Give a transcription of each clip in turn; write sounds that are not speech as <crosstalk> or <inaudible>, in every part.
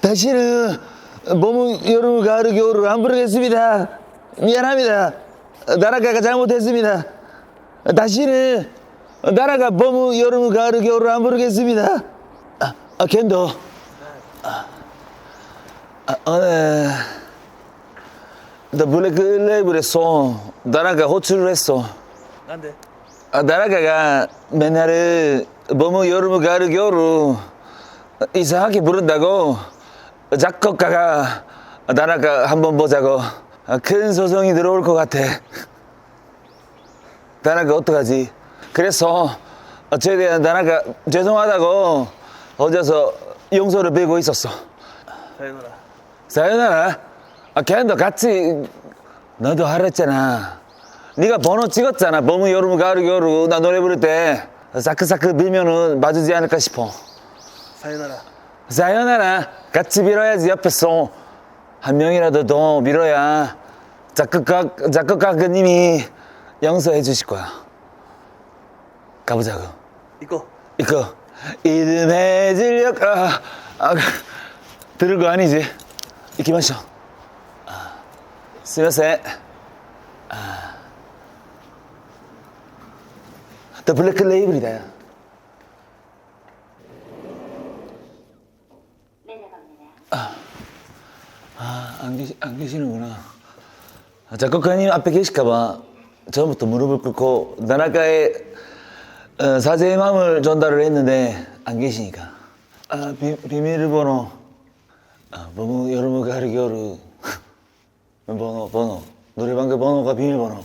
다시는 봄, 여름, 가을, 겨울을 안 부르겠습니다. 미안합니다. 나라가가 잘못했습니다. 다시는 나라가 봄, 여름, 가을, 겨울을 안 부르겠습니다. 아, 아 켄도. 아, 아, 오늘 나 블랙 레이블에서 나라가 호출을 했어. 난데 아, 나라가가 맨날 봄, 여름, 가을, 겨울 이상하게 부른다고 작곡가가 나라가 한번 보자고 아, 큰 소송이 들어올 것 같아. 나라가 어떡하지? 그래서 최대한 나라가 죄송하다고 혼자서 용서를 빌고 있었어. 사연하라 사연하라. 아, 걔도 같이 너도 하랬잖아. 네가 번호 찍었잖아. 봄, 여름, 가을, 겨울 나 노래 부를 때 사크사크 빌면은 맞주지 않을까 싶어. 사연하라 사연하라. 같이 빌어야지 옆에서 한 명이라도 더 빌어야 작곡가 작곡가님이 용서해 주실 거야. 가보자고. 이거 이거 이름에 질력 아, 아 들을 거 아니지? 이기 마셔. 아, 스미마세. 아, 더 블랙 레이블이다. 야. 아, 안, 계시, 안 계시는구나. 아, 작곡가님 앞에 계실까봐 처음부터 무릎을 꿇고 나라가의 어, 사제의 마음을 전달을 했는데 안 계시니까. 아, 비, 비밀번호. 아, 너무 여러분 가르 겨루. <laughs> 번호, 번호. 노래방 그 번호가 비밀번호.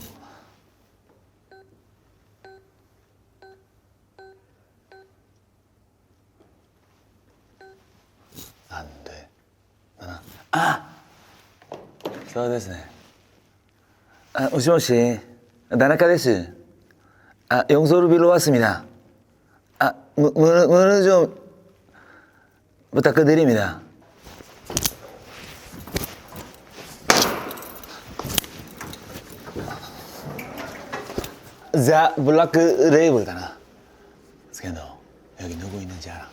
안 돼. 하나. 아! そうですね。あ、もしもし、田中です。아, 용서를 빌러 왔습니다. 아, 문, 문을, 문을 좀 부탁드립니다. 자, 블라크 레이블이다. 스캔더, 여기 누구 있는지 알아?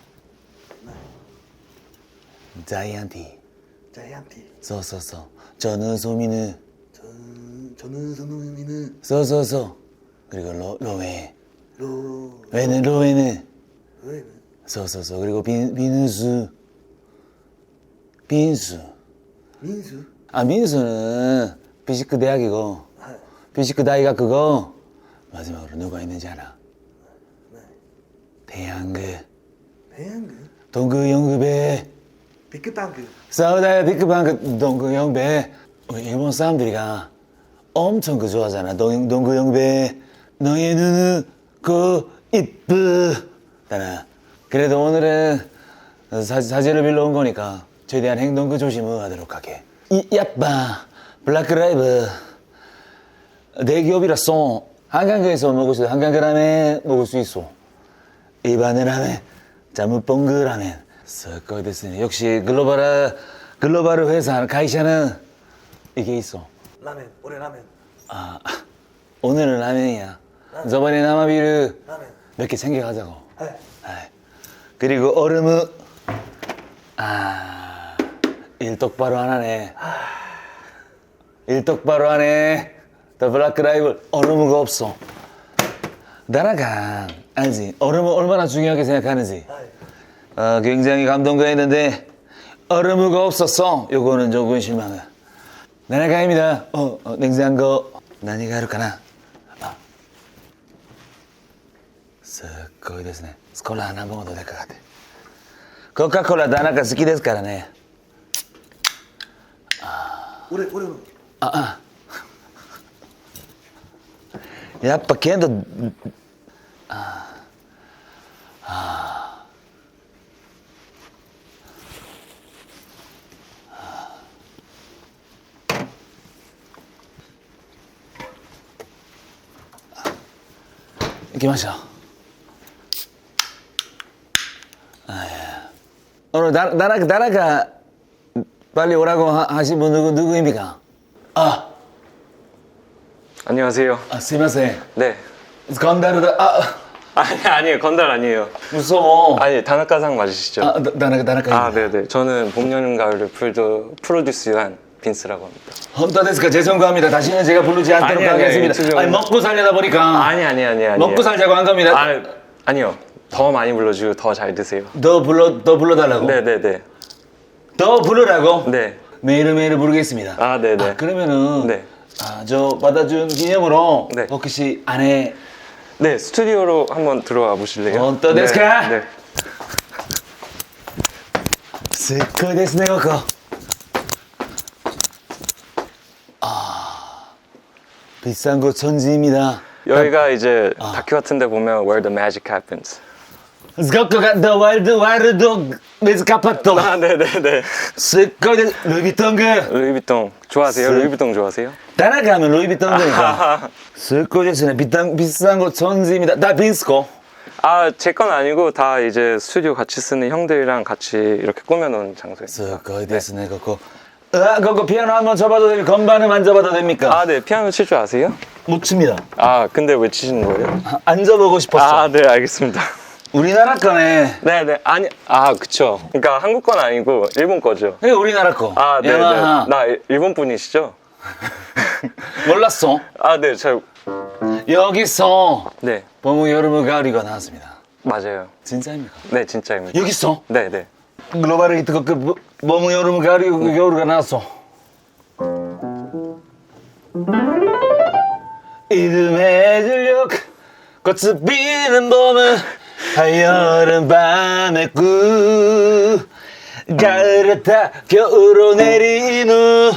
자이언티. 자이언티 써써써. 저는 소민은, 전 저는 선우미는 써써써. 그리고 로, 로웨. 로 왜는 로웨는, 왜 써써써. 그리고 빈, 빈수. 빈수. 민수 아, 민수는 피시크 대학이고, 아, 피시크 대학 그거 마지막으로 누가 있는지 알아? 대한그 배양그 동그 영급에 빅뱅크 사우다의 빅방그 동그 영배 우리 일본 사람들이가 엄청 그 좋아하잖아. 동, 동그 영배 너의 눈은 그 이쁘다나 그래도 오늘은 사, 사진을 빌러 온 거니까 최대한 행동 그 조심을 하도록 할게. 이 야빠 블라크 라이브. 대기업이라서 한강에서 먹을 수 한강 라멘 먹을 수 있어 일반의 라멘 자무뽕그 라멘 썩거이 됐으니 역시 글로벌 글로벌 회사 가이샤는 이게 있어. 라멘 올해 라멘. 아 오늘은 라멘이야. 저번에 남아비를 몇 개 챙겨가자고. 아, 아이, 그리고 얼음은 아일 똑바로 안 하네. 일 똑바로 하네. 더 블라크 라이블 얼음무가 없어. 나라가 알지? 얼음은 얼마나 중요하게 생각하는지 아, 굉장히 감동가 했는데 얼음무가 없었어. 요거는 조금 실망해. 나나가입니다. 어, 어, 냉장고. 나니가 하루까나. 아. 어. 스 거의 됐네. 스콜라 하나 먹어도 될 것 같아. 코카콜라 나나가 스키 ですからね. 아. 오래 오래. 아, 아. やっぱ剣道ああ 行きましょう 아, 예. 오늘 나, 나라, 나라가 빨리 오라고 하, 하신 분 누구, 누구입니까? 아, 안녕하세요. 아, すいません 네. 건달을 아 아니 아니에요 건달 아니에요. 무서워. 아니 다나카상 맞으시죠? 아, 나, 나나, 나나까. 아 네네 저는 봄 여름 가을을 프로듀, 프로듀스한 빈스라고 합니다. 헌터 데스까 죄송합니다. 다시는 제가 부르지 않도록 아니, 아니, 하겠습니다. 아니, 아니, 먹고 살려다 보니까 아니 아니 아니 아니 먹고 살자고 한 겁니다. 아 아니요 더 많이 불러주고 더 잘 드세요. 더 불러 더 불러달라고. 네네네 더 부르라고. 네. 매일 매일 부르겠습니다. 아 네네. 아, 그러면은 네. 아, 저 받아준 기념으로 네. 혹시 안에 네 스튜디오로 한번 들어와 보실래요? 어떤 데스까? 네. 네. すっごいですねここ 비싼 곳 천지입니다. 여기가 이제 다큐 같은데 보면 Where the Magic Happens. 스카프가더 월드 와르도 메스카파토 아 네네네. 스카드 루비통그 루이비통 좋아하세요? 루이비통 좋아하세요? 따라가면 루이비통그니까 스코제스는 비싼 비싼 거 천지입니다. 나 빈스코 아 제 건 아니고 다 이제 스튜디오 같이 쓰는 형들이랑 같이 이렇게 꾸며놓은 장소예요. 스코제스는 그거 아, 그거 피아노 한번 쳐봐도 되고 건반을 만져봐도 됩니까? 아, 네. 피아노 칠 줄 아세요? 못 칩니다. 아, 근데 왜 치시는 거예요? 아, 앉아보고 싶었어. 아, 네, 알겠습니다. 우리나라 거네. 네, 네. 아니, 아, 그쵸. 그러니까 한국 건 아니고 일본 거죠. 그게 우리나라 거. 아, 네, 네. 나 일본 분이시죠? <laughs> 몰랐어. 아, 네, 잘, 여기서 네, 봄의 여름의 가을이가 나왔습니다. 맞아요. 진짜입니까? 네, 진짜입니다. 여기서? 네, 네. 글로벌 히트곡 그 봄, 봄, 여름, 가을이, 겨울가 나왔어 이듬해 들녘 꽃이 피는 봄은 하여름 밤의 꿀 가을에 타 겨울로 내리는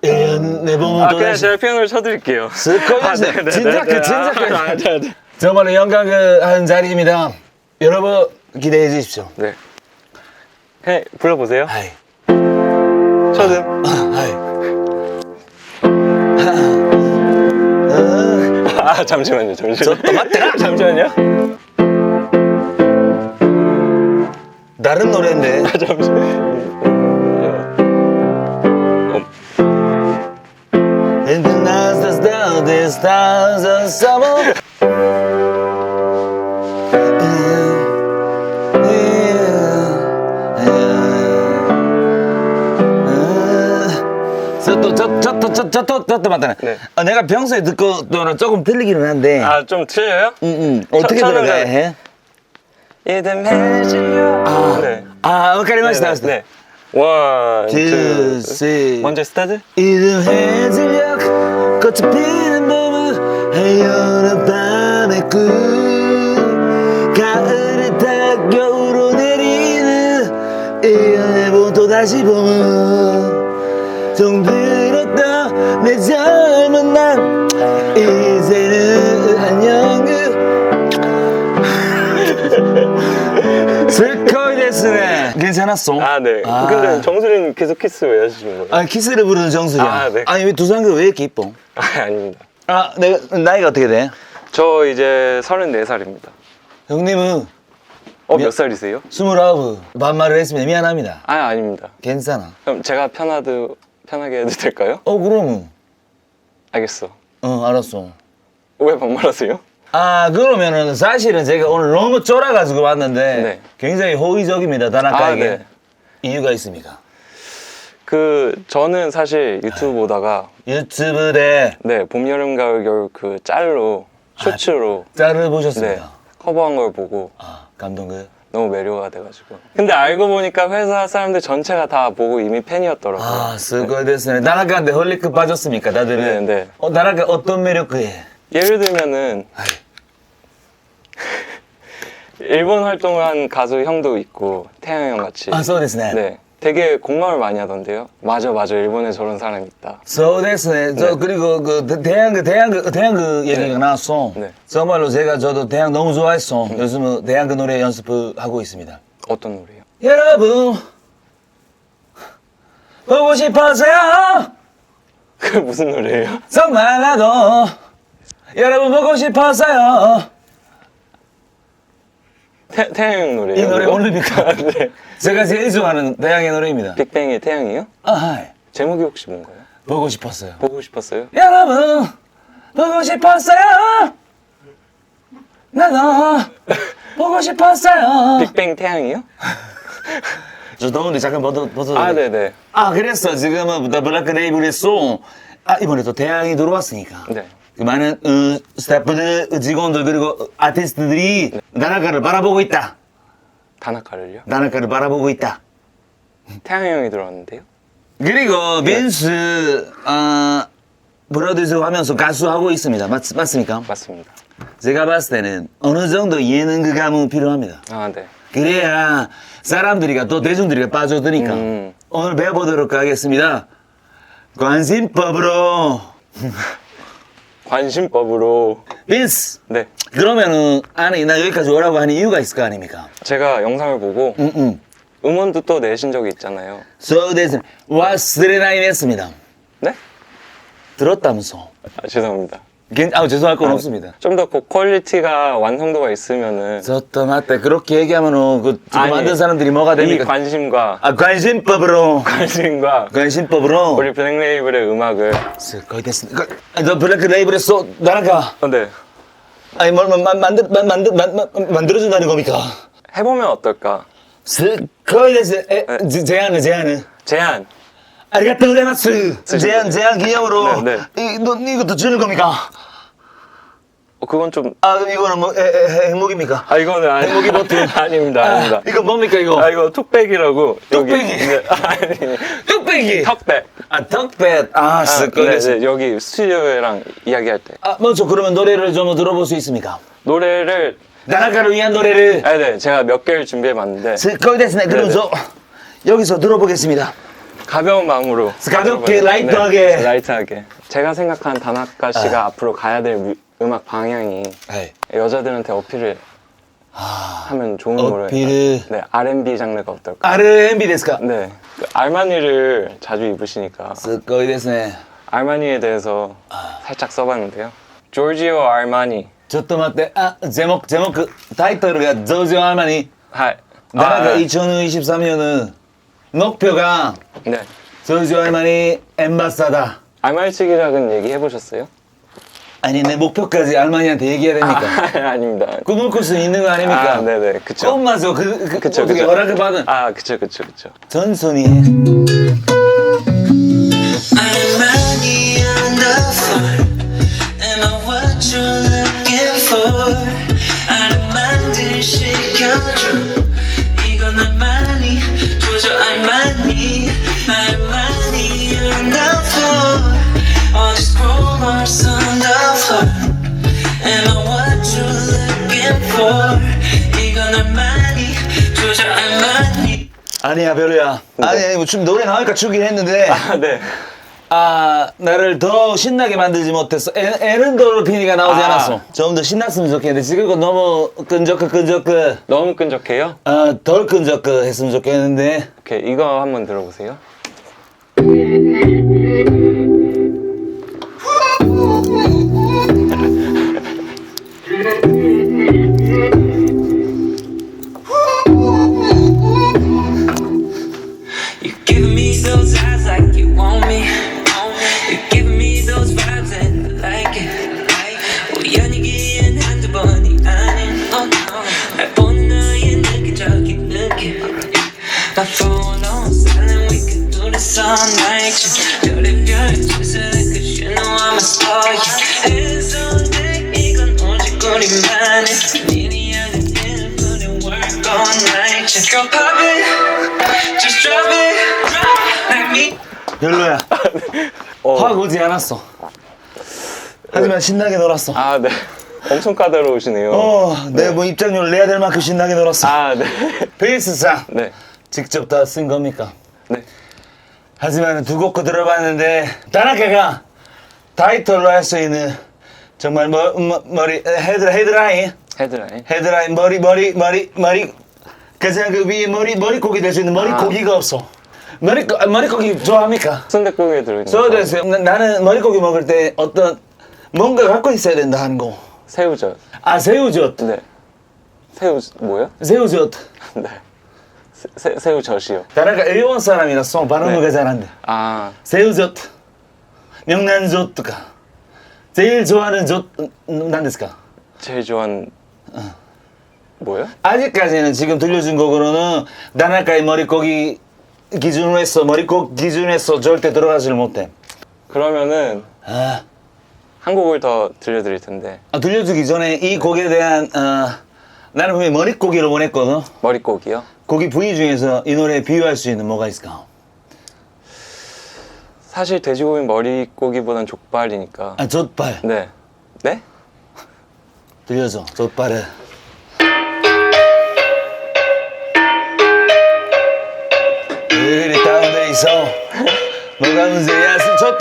내 봄은 아 그냥 제가 피아노를 쳐드릴게요. 그 진짜 아, 그 네, 네. 정말로 영광한 자리입니다 여러분 기대해 주십시오 네. 해 불러보세요. 하이. <laughs> 하이 <laughs> 아 잠시만요 잠시만요. 또 맞더라 <laughs> 잠시만요. 다른 노래인데 아, 잠시만요. And the nights that's down the stars of summer 저또저저저저저또 맞다. 네. 아, 내가 평소에 듣고 또는 조금 틀리기는 한데. 아 좀 틀려요? 응, 응. 어떻게 저- 저는 들어가야 그- 해? 이듬해질려. 아, 네. 아, 오카리마시다. 네. 네. 원, 투, 투, 쓰리. 먼저 스타트. 이듬해 들녘 꽃이 피는 봄은 하여름 밤의 꿀 가을에 타 겨울로 내리는 이연의 봄 또 다시 봄은 내 젊은 날 이제는 안녕 <laughs> 슬코이 데스네 괜찮았어? 아, 네. 아. 근데 정수린 계속 키스 왜 하시는 거예요? 아 키스를 부르는 정수리야. 아, 네. 아니 왜 두상그 왜 이렇게 이뻐? <laughs> 아, 아닙니다. 아 내가 나이가 어떻게 돼? 저 이제 34살입니다. 형님은 어, 미- 몇 살이세요? 스물아홉 반말을 했습니다. 미안합니다. 아, 아닙니다. 괜찮아. 그럼 제가 편하도, 편하게 해도 될까요? 어 그러면 알겠어. 어 알았어. 왜 반말하세요? 아 그러면은 사실은 제가 오늘 너무 쫄아가지고 왔는데 네. 굉장히 호의적입니다 다나카에게 아, 네. 이유가 있습니까? 그, 저는 사실 유튜브 보다가, 유튜브 대 네, 봄, 여름, 가을, 겨울 그 짤로, 쇼츠로, 짤을 네, 보셨습니다. 커버한 걸 보고 아 감동그. 너무 매료가 돼가지고. 근데 알고 보니까 회사 사람들 전체가 다 보고 이미 팬이었더라고요. 아 스고이 데스네. 다나카한테 헐리크 빠졌습니까 다들은? 네, 네. 어 다나카 어떤 매력그에? 예를 들면은 <laughs> 아이. 일본 활동을 한 가수 형도 있고 태양 형 같이 아そうですね。 네 되게 공감을 많이 하던데요 맞아 맞아 일본에 저런 사람이 있다そうですね. 저 그리고 그 대- 대한그 대한그 대한그 얘기가 네. 나왔어. 네. 정말로 제가 저도 대한 너무 좋아했어. 요즘은 대한그 노래 연습하고 있습니다. 어떤 노래요? 여러분 보고 싶어서요. 그 무슨 노래예요? 정말 나도 여러분 보고 싶어서요. 태, 태양 형 노래예요? 이 노래 그거? 오늘입니까? 네 제가 제일 좋아하는 대한의 노래입니다. 빅뱅의 태양이요? 아, 하이. 제목이 혹시 뭔가요? 보고 싶었어요. 보고 싶었어요? 여러분 보고 싶었어요. 나도 보고 싶었어요. 빅뱅 태양이요? <laughs> 저 더운데 잠깐 벗어 벗어. 아, 네네. 아 그랬어 지금은 더 블랙 레이블 했어. 아 이번에 또 대학이 들어왔으니까. 네. 그 많은 어, 스태프들, 직원들 그리고 아티스트들이 나나카를 바라보고 있다. 다나카를요? 나나카를 바라보고 있다. 태양이 형이 들어왔는데요? 그리고 빈스 어, 프로듀서 하면서 가수하고 있습니다. 맞, 맞습니까? 맞습니다. 제가 봤을 때는 어느 정도 예능 감은 필요합니다. 아, 네. 그래야 사람들이가 또 대중들이 빠져드니까 음. 오늘 배워보도록 하겠습니다. 관심법으로 <laughs> 관심법으로. 빈스 네. 그러면은 아니 나 여기까지 오라고 하는 이유가 있을 거 아닙니까? 제가 영상을 보고 응응. 음원도 또 내신 적이 있잖아요. So this 와스레나임 했습니다. 네? 들었다면서? 아, 죄송합니다. 괜- 아 죄송할 건 없습니다. 좀 더 고퀄리티가 완성도가 있으면은 저또 맞다 그렇게 얘기하면은 그 지금 아니, 만든 사람들이 뭐가 이 됩니까? 관심과 아 관심법으로 관심과 관심법으로 우리 블랙 레이블의 음악을 거의 됐습니다. 그, 아니, 너 블랙 레이블에서 나라가 어, 네. 아니 뭘 만, 만, 만들 만, 만들 만, 만, 만들어준다는 겁니까? 해보면 어떨까? 스 거의 됐어. 에, 제- 제안은 제안은. 제안. 아리가또 고자이마스. 제안 제안 기념으로 네, 이, 너 이것도 주는 겁니까? 어, 그건 좀. 아 이거는 뭐 에, 에, 행복입니까? 아, 이거는 아니, 행복이 버튼. 아닙니다, 아닙니다. 아, 이거 뭡니까 이거? 아, 이거 톡백이라고. 여기. 뚝배기. 네, 아니. 뚝배기. 턱백. 아 턱뱃. 아, 아, 쓱 네, 거기서. 네, 여기 스튜디오랑 이야기할 때. 아 먼저 그러면 노래를 좀 들어볼 수 있습니까? 노래를. 나라가를 위한 노래를 아, 네. 제가 몇 개를 준비해 봤는데. 그럼 네네. 저 여기서 들어보겠습니다. 가벼운 마음으로. 가볍게, 들어봐요. 라이트하게. 네, 라이트하게. 제가 생각한 다나카 씨가 아. 앞으로 가야 될 뮤- 음악 방향이 에이. 여자들한테 어필을 하면 좋은 노래. 아. 어필을. 네, R&B 장르가 어떨까? R&B ですか? 네. 그 알마니를 자주 입으시니까 すっごいですね 알마니에 대해서 아. 살짝 써봤는데요. 조지오 알마니. ちょっと待ってあ제목 제목タイトルが増上アーマニ 하이. 나라가 아, 2023년은 목표가 네. 조지 알마니 엠바사다 알말치기락은 얘기 해보셨어요? 아니 내 목표까지 알마니한테 얘기해야 됩니까? 아, <laughs> 아닙니다. 꿈을 꿀 수 있는 거 아닙니까? 아, 네네. 그쵸. 꿈마저 그, 그 그쵸, 어떻게 그쵸. 허락을 받은 아, 그쵸, 그쵸, 그쵸. 전선이 I'm money on the floor. Am I what you're looking for? I'm 만들 시켜줘. 이건. 아니야 별로야 아니 아니 뭐 춤, 노래 나오니까 추긴 했는데 아, 네. 아 나를 더 신나게 만들지 못했어 에, 에른도르피니가 나오지 아. 않았어 좀 더 신났으면 좋겠는데 지금 건 너무 끈적끈 끈적끈 너무 끈적해요? 아, 덜 끈적끈 했으면 좋겠는데 오케이, 이거 한번 들어보세요. 별로야 어. 확 오지 않았어 하지만 신나게 놀았어 아, 네. 엄청 까다로우시네요. 어, 내가 뭐 입장료를 내야 될 만큼 신나게 놀았어 아, 네. 베이스상 네. 직접 다 쓴 겁니까? 네. 하지만 두 곡 들어봤는데 다나카가 타이틀로 할 수 있는 정말 머, 머, 머리 헤드, 헤드라인 헤드라인. 헤드라인 머리 머리 머리 머리 가장 그 위에 머리 머리고기 될 수 있는 머리고기가 없어 머리 아, 머리고기 좋아합니까? 순댓국에 들어있는 저도했어요 나는 머리고기 먹을 때 어떤 뭔가 갖고 있어야 된다 하는 거. 새우젓. 아 새우젓 네. 새우, 뭐요? 새우젓 네. 새, 새, 새우젓이요. 다나카 일본 사람이라서 발음을 네. 잘한대 아, 새우젓 명란젓 とか 제일 좋아하는 젓 음, 何ですか 제일 좋아하는 뭐요? 아직까지는 지금 들려준 곡으로는 나나카의 머릿고기 기준으로 해서 머릿고 기준으로 해서 절대 들어가지를 못해. 그러면은 아, 한 곡을 더 들려드릴 텐데 아, 들려주기 전에 이 곡에 대한 어, 나는 분명히 머릿고기를 원했거든. 머릿곡이요? 고기 부위 중에서 이 노래에 비유할 수 있는 뭐가 있을까? 사실 돼지고기 머릿고기보단 족발이니까 아, 젖발. 네 네? 들려줘, 젖발을. 뭐가 문제야? 젖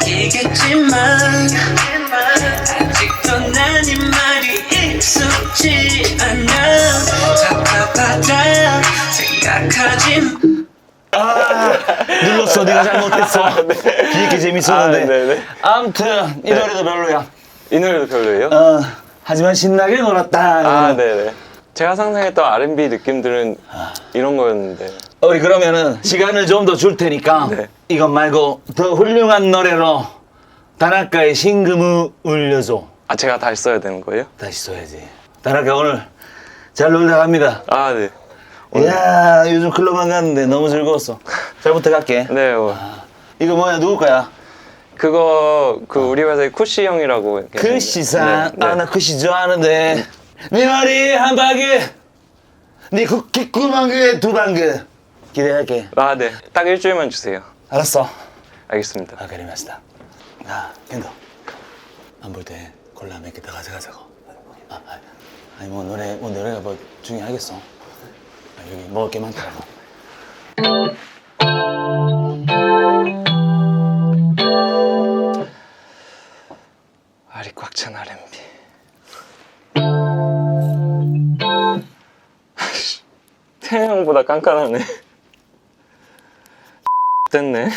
느끼겠지만 아직도 난이 말이 익숙지 않아 답답하다 생각하지 마 눌렀어, 네가 잘못했어. 이렇게 재밌었는데. 아, 네네. 아무튼 이 노래도 별로야. 이 노래도 별로예요? 어, 하지만 신나게 놀았다. 아 네네 제가 상상했던 R&B 느낌들은 이런 거였는데 우리 그러면은 시간을 좀 더 줄 테니까 네. 이것 말고 더 훌륭한 노래로 다나카의 신금을 울려줘. 아 제가 다시 써야 되는 거예요? 다시 써야지. 다나카 오늘 잘 놀다 갑니다. 아 네 이야 요즘 클럽 안 갔는데 너무 즐거웠어. <laughs> 잘 부탁할게. 네, 어. 이거 뭐야 누구 거야? 그거 그 우리 회사의 쿠시 형이라고 계신데. 그 시사 네, 네. 아나 그시 좋아하는데 네 머리 한 바퀴. 네 귓구멍에 두 방귀. 기대할게. 아, 네. 딱 일주일만 주세요. 알았어. 알겠습니다. 아 그리마시다. 야 켄도. 안 볼 때 콜라 몇 개 더 가져가자고. 아, 아, 아니 뭐 노래 뭐 노래가 뭐 중요하겠어. 아, 여기 먹을 게 많더라고 태양보다 깐깐하네. <laughs> 됐네.